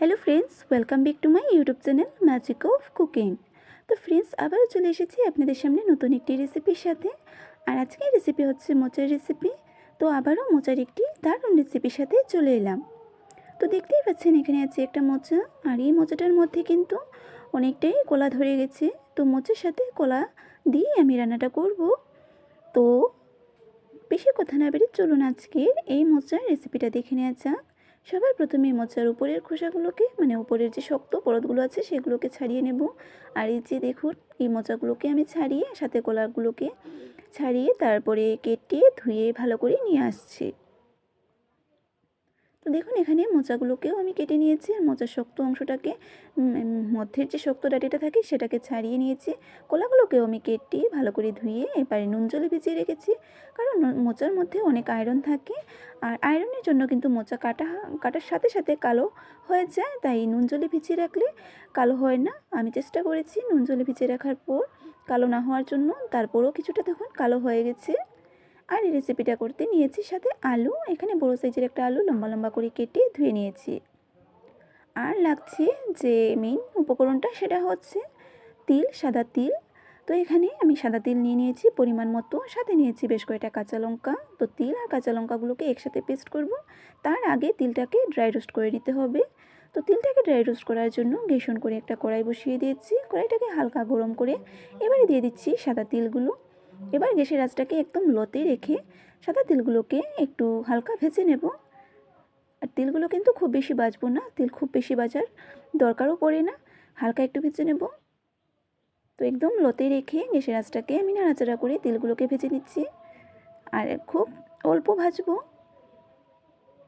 Hello friends welcome back to my YouTube channel magic of cooking তো friends আবারও চলে এসেছি আপনাদের সামনে নতুন একটি রেসিপির সাথে। আর আজকের রেসিপি হচ্ছে মোচার রেসিপি তো আবারও মোচার একটি দারুণ রেসিপির সাথে চলে এলাম। তো দেখতেই পাচ্ছেন, এখানে আছে একটা মোচা। আর এই মোচাটার মধ্যে কিন্তু অনেকটাই কলা ধরে গেছে। তো মোচার সাথে কলা দিয়ে আমি রান্নাটা করব। তো বেশি কথা না বেরিয়ে চলুন আজকের এই মোচার রেসিপিটা দেখে নেওয়া যাক। সবার প্রথমে মোচার উপরের খোসাগুলোকে মানে উপরের যে শক্ত পরতগুলো আছে সেগুলোকে ছাড়িয়ে নেব। আর এই যে দেখুন, এই মোচাগুলোকে আমি ছাড়িয়ে, সাথে কলারগুলোকে ছাড়িয়ে তারপরে কেটে ধুয়ে ভালো করে নিয়ে আসছি। তো দেখুন, এখানে মোচাগুলোকেও আমি কেটে নিয়েছি আর মোচার শক্ত অংশটাকে মধ্যের যে শক্ত ডাটিটা থাকে সেটাকে ছাড়িয়ে নিয়েছি। কলাগুলোকেও আমি কেটে ভালো করে ধুয়ে এবারে নুন জলে ভিজিয়ে রেখেছি। কারণ মোচার মধ্যে অনেক আয়রন থাকে আর আয়রনের জন্য কিন্তু মোচা কাটা কাটার সাথে সাথে কালো হয়ে যায়। তাই নুন জলে ভিজিয়ে রাখলে কালো হয় না। আমি চেষ্টা করেছি নুন জলে ভিজিয়ে রাখার পর কালো না হওয়ার জন্য। তারপরও কিছুটা দেখুন কালো হয়ে গেছে। আর এই রেসিপিটা করতে নিয়েছি সাথে আলু। এখানে বড়ো সাইজের একটা আলু লম্বা লম্বা করে কেটে ধুয়ে নিয়েছি। আর লাগছে যে মেইন উপকরণটা সেটা হচ্ছে তিল, সাদা তিল। তো এখানে আমি সাদা তিল নিয়ে নিয়েছি, পরিমাণ মতো। সাথে নিয়েছি বেশ কয়েকটা কাঁচা লঙ্কা। তো তিল আর কাঁচা লঙ্কাগুলোকে একসাথে পেস্ট করব। তার আগে তিলটাকে ড্রাই রোস্ট করে নিতে হবে। তো তিলটাকে ড্রাই রোস্ট করার জন্য গেসন করে একটা কড়াই বসিয়ে দিয়েছি। কড়াইটাকে হালকা গরম করে এবারে দিয়ে দিচ্ছি সাদা তিলগুলো। এবার গ্যাসের আঁচটাকে একদম লোতে রেখে সাদা তিলগুলোকে একটু হালকা ভেজে নেব। আর তিলগুলো কিন্তু খুব বেশি বাজবো না, তিল খুব বেশি বাজার দরকারও পড়ে না, হালকা একটু ভেজে নেব। তো একদম লোতে রেখে গ্যাসের আঁচটাকে আমি নাড়াচাড়া করে তিলগুলোকে ভেজে নিচ্ছি। আর খুব অল্প ভাজবো।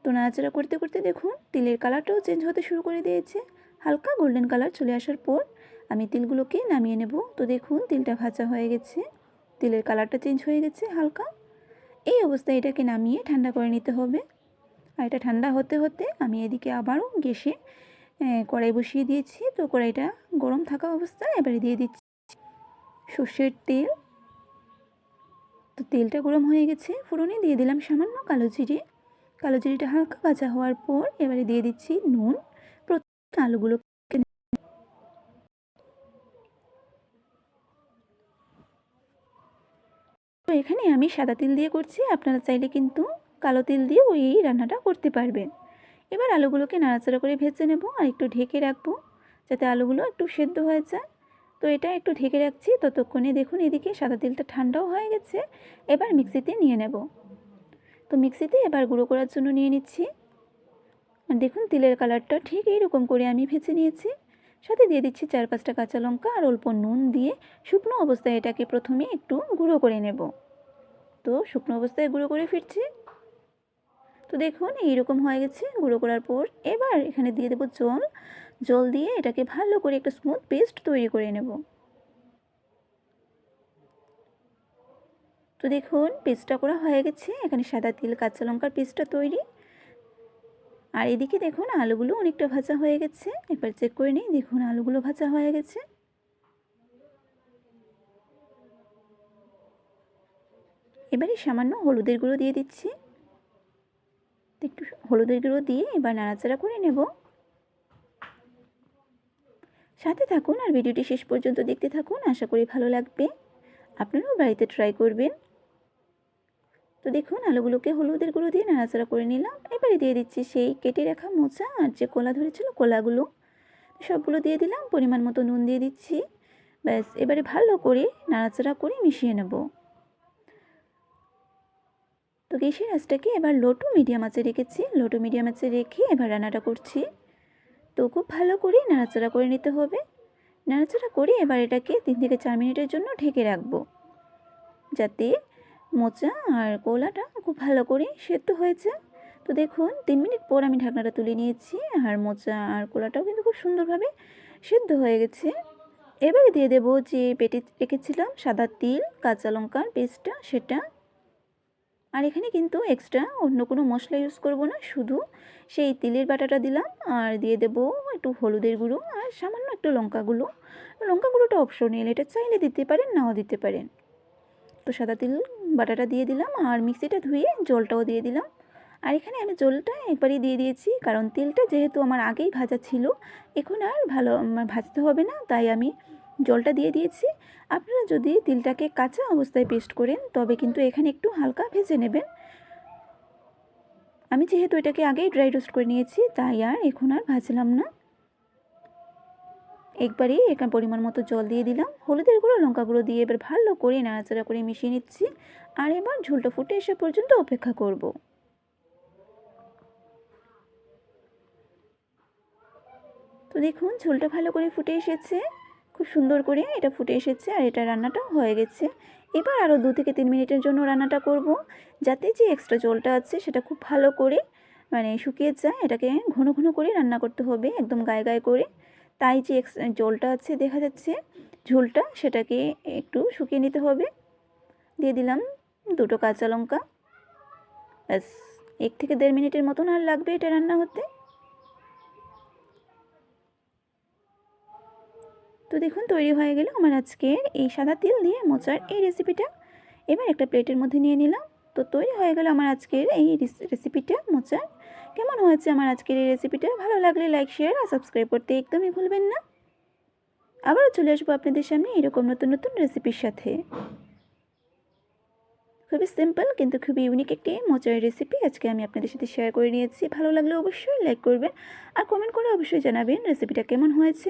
তো নাড়াচাড়া করতে করতে দেখুন, তিলের কালারটাও চেঞ্জ হতে শুরু করে দিয়েছে। হালকা গোল্ডেন কালার চলে আসার পর আমি তিলগুলোকে নামিয়ে নেব। তো দেখুন, তিলটা ভাজা হয়ে গেছে। তিলের কালারটা চেঞ্জ হয়ে গেছে হালকা। এই অবস্থায় এটাকে নামিয়ে ঠান্ডা করে নিতে হবে। আর এটা ঠান্ডা হতে হতে আমি এদিকে আবারও গ্যাসে কড়াই বসিয়ে দিয়েছি। তো কড়াইটা গরম থাকা অবস্থায় এবারে দিয়ে দিচ্ছি সর্ষের তেল। তো তেলটা গরম হয়ে গেছে। ফোড়নে দিয়ে দিলাম সামান্য কালো জিরে। কালো জিরিটা হালকা ভাজা হওয়ার পর এবারে দিয়ে দিচ্ছি নুন। প্রত্যেক আলুগুলো তো এখানে আমি সাদা তিল দিয়ে করছি। আপনারা চাইলে কিন্তু কালো তিল দিয়েও এই রান্নাটা করতে পারবেন। এবার আলুগুলোকে নাড়াচাড়া করে ভেজে নেব আর একটু ঢেকে রাখব যাতে আলুগুলো একটু সেদ্ধ হয়ে যায়। তো এটা একটু ঢেকে রাখছি। ততক্ষণে দেখুন এদিকে সাদা তিলটা ঠান্ডাও হয়ে গেছে। এবার মিক্সিতে নিয়ে নেব। তো মিক্সিতে এবার গুঁড়ো করার জন্য নিয়ে নিচ্ছি। আর দেখুন তিলের কালারটা ঠিক এইরকম করে আমি ভেজে নিয়েছি। সাথে দিয়ে দিচ্ছি চার পাঁচটা কাঁচা লঙ্কা আর অল্প নুন দিয়ে শুকনো অবস্থায় এটাকে প্রথমে একটু গুঁড়ো করে নেব। তো শুকনো অবস্থায় গুঁড়ো করে ফিরছি। তো দেখুন, এইরকম হয়ে গেছে গুঁড়ো করার পর। এবার এখানে দিয়ে দেবো জল। জল দিয়ে এটাকে ভালো করে একটা স্মুথ পেস্ট তৈরি করে নেব। তো দেখুন, পেস্টটা করা হয়ে গেছে। এখানে সাদা তিল, কাঁচা লঙ্কার পেস্টটা তৈরি। আর এদিকে দেখুন আলুগুলো অনেকটা ভাজা হয়ে গেছে। এবার চেক করে নিই, দেখুন আলুগুলো ভাজা হয়ে গেছে। এবারে সামান্য হলুদের গুঁড়ো দিয়ে দিচ্ছি। একটু হলুদের গুঁড়ো দিয়ে এবার নাড়াচাড়া করে নেব। সাথে থাকুন আর ভিডিওটি শেষ পর্যন্ত দেখতে থাকুন, আশা করি ভালো লাগবে। আপনারাও বাড়িতে ট্রাই করবেন। তো দেখুন, আলুগুলোকে হলুদের গুঁড়ো দিয়ে নাড়াচাড়া করে নিলাম। এবারে দিয়ে দিচ্ছি সেই কেটে রাখা মোচা আর যে কলা ধরেছিল কলাগুলো। সবগুলো দিয়ে দিলাম, পরিমাণ মতো নুন দিয়ে দিচ্ছি। ব্যাস, এবারে ভালো করে নাড়াচাড়া করে মিশিয়ে নেব। তো গ্যাসের আঁচটাকে এবার লো টু মিডিয়াম আঁচে রেখেছি। লো টু মিডিয়াম আঁচে রেখে এবার রান্নাটা করছি। তো খুব ভালো করে নাড়াচাড়া করে নিতে হবে। নাড়াচাড়া করে এবার এটাকে তিন থেকে চার মিনিটের জন্য ঢেকে রাখব। যাতে মোচা আর কোলাটা খুব ভালো করে সেদ্ধ হয়েছে। তো দেখুন, তিন মিনিট পর আমি ঢাকনাটা তুলে নিয়েছি আর মোচা আর কোলাটাও কিন্তু খুব সুন্দরভাবে সেদ্ধ হয়ে গেছে। এবারে দিয়ে দেবো যে পেটে রেখেছিলাম সাদা তিল, কাঁচা লঙ্কার পেস্টটা, সেটা। আর এখানে কিন্তু এক্সট্রা অন্য কোনো মশলা ইউজ করব না, শুধু সেই তিলের বাটাটা দিলাম আর দিয়ে দেব একটু হলুদের গুঁড়ো আর সামান্য একটু লঙ্কা গুঁড়ো। লঙ্কা গুঁড়োটা এটা চাইলে দিতে পারেন, নাও দিতে পারেন। সাদা তিল, বাটাটা দিয়ে দিলাম আর মিক্সিটা ধুয়ে জলটাও দিয়ে দিলাম। আর এখানে আমি জলটা একবারই দিয়ে দিয়েছি, কারণ তিলটা যেহেতু আমার আগেই ভাজা ছিল, এখন আর ভালো ভাজতে হবে না, তাই আমি জলটা দিয়ে দিয়েছি। আপনারা যদি তিলটাকে কাঁচা অবস্থায় পেস্ট করেন, তবে কিন্তু এখানে একটু হালকা ভেজে নেবেন। আমি যেহেতু এটাকে আগেই ড্রাই রোস্ট করে নিয়েছি, তাই আর এখন আর ভাজলাম না। একবারই এখানে পরিমাণ মতো জল দিয়ে দিলাম। হলুদের গুঁড়ো, লঙ্কা গুঁড়ো দিয়ে এবার ভালো করে নাড়াচাড়া করে মিশিয়ে নিচ্ছি। আর এবার ঝোলটা ফুটে এসে পর্যন্ত অপেক্ষা করব। তো দেখুন, ঝোলটা ভালো করে ফুটে এসেছে। খুব সুন্দর করে এটা ফুটে এসেছে আর এটা রান্নাটাও হয়ে গেছে। এবার আরও দু থেকে তিন মিনিটের জন্য রান্নাটা করব। যাতে যে এক্সট্রা জলটা আছে সেটা খুব ভালো করে মানে শুকিয়ে যায়, এটাকে ঘন ঘন করে রান্না করতে হবে, একদম গায়ে গায়ে করে। তাই যে জলটা আছে দেখা যাচ্ছে, ঝোলটা সেটাকে একটু শুকিয়ে নিতে হবে। দিয়ে দিলাম দুটো কাঁচা লঙ্কা। ব্যাস, এক থেকে দেড় মিনিটের মতন আর লাগবে এটা রান্না হতে। তো দেখুন, তৈরি হয়ে গেল আমার আজকের এই সাদা তিল দিয়ে মোচার এই রেসিপিটা এবার একটা প্লেটের মধ্যে নিয়ে নিলাম। তো তৈরি হয়ে গেল আমার আজকের এই রেসিপিটা মোচার, কেমন হয়েছে আমার আজকের এই রেসিপিটা ভালো লাগলে লাইক শেয়ার আর সাবস্ক্রাইব করতে একদমই ভুলবেন না। আবারও চলে আসব আপনাদের সামনে এরকম নতুন নতুন রেসিপির সাথে। খুবই সিম্পল কিন্তু খুবই ইউনিক একটি মোচার রেসিপি আজকে আমি আপনাদের সাথে শেয়ার করে নিয়েছি। ভালো লাগলে অবশ্যই লাইক করবেন আর কমেন্ট করে অবশ্যই জানাবেন রেসিপিটা কেমন হয়েছে।